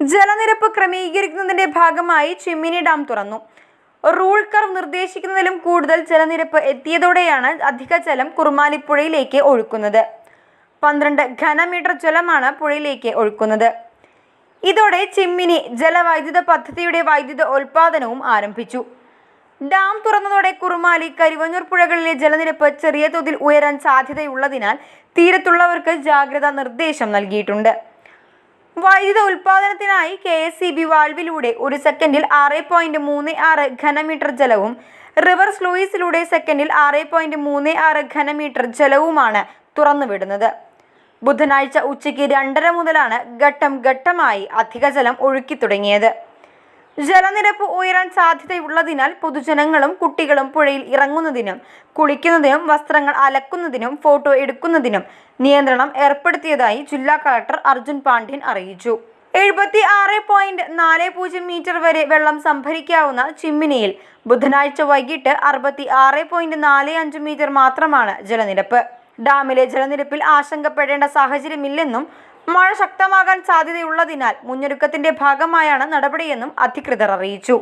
ജലനിരപ്പ് ക്രമീകരിക്കുന്നതിന്റെ ഭാഗമായി ചിമ്മിനി ഡാം തുറന്നു. റൂൾ കർവ് നിർദ്ദേശിക്കുന്നതിലും കൂടുതൽ ജലനിരപ്പ് എത്തിയതോടെയാണ് അധിക ജലം കുറുമാലിപ്പുഴയിലേക്ക് ഒഴുക്കുന്നത്. പന്ത്രണ്ട് ഘനമീറ്റർ ജലമാണ് പുഴയിലേക്ക് ഒഴുക്കുന്നത്. ഇതോടെ ചിമ്മിനി ജലവൈദ്യുത പദ്ധതിയുടെ വൈദ്യുത ഉൽപാദനവും ആരംഭിച്ചു. ഡാം തുറന്നതോടെ കുറുമാലി കരുവഞ്ഞൂർ പുഴകളിലെ ജലനിരപ്പ് ചെറിയ തോതിൽ ഉയരാൻ സാധ്യതയുള്ളതിനാൽ തീരത്തുള്ളവർക്ക് ജാഗ്രതാ നിർദ്ദേശം നൽകിയിട്ടുണ്ട്. വൈദ്യുത ഉൽപാദനത്തിനായി കെ എസ് സി ബി വാൾവിലൂടെ ഒരു സെക്കൻഡിൽ ആറ് പോയിന്റ് മൂന്ന് ആറ് ഘനമീറ്റർ ജലവും റിവർ സ്ലൂയിസിലൂടെ സെക്കൻഡിൽ ആറ് പോയിന്റ് മൂന്ന് ആറ് ഘനമീറ്റർ ജലവുമാണ് തുറന്നുവിടുന്നത്. ബുധനാഴ്ച ഉച്ചയ്ക്ക് രണ്ടര മുതലാണ് ഘട്ടം ഘട്ടമായി അധിക ജലം ഒഴുക്കി തുടങ്ങിയത്. ജലനിരപ്പ് ഉയരാൻ സാധ്യതയുള്ളതിനാൽ പൊതുജനങ്ങളും കുട്ടികളും പുഴയിൽ ഇറങ്ങുന്നതിനും കുളിക്കുന്നതിനും വസ്ത്രങ്ങൾ അലക്കുന്നതിനും ഫോട്ടോ എടുക്കുന്നതിനും നിയന്ത്രണം ഏർപ്പെടുത്തിയതായി ജില്ലാ കളക്ടർ അർജുൻ പാണ്ഡ്യൻ അറിയിച്ചു. എഴുപത്തി ആറ് പോയിന്റ് നാല് പൂജ്യം മീറ്റർ വരെ വെള്ളം സംഭരിക്കാവുന്ന ചിമ്മിനിയിൽ ബുധനാഴ്ച വൈകിട്ട് അറുപത്തി ആറ് പോയിന്റ് നാല് അഞ്ച് മീറ്റർ മാത്രമാണ് ജലനിരപ്പ്. ഡാമിലെ ജലനിരപ്പിൽ ആശങ്കപ്പെടേണ്ട സാഹചര്യമില്ലെന്നും മഴ ശക്തമാകാൻ സാധ്യതയുള്ളതിനാൽ മുന്നൊരുക്കത്തിന്റെ ഭാഗമായാണ് നടപടിയെന്നും അധികൃതർ അറിയിച്ചു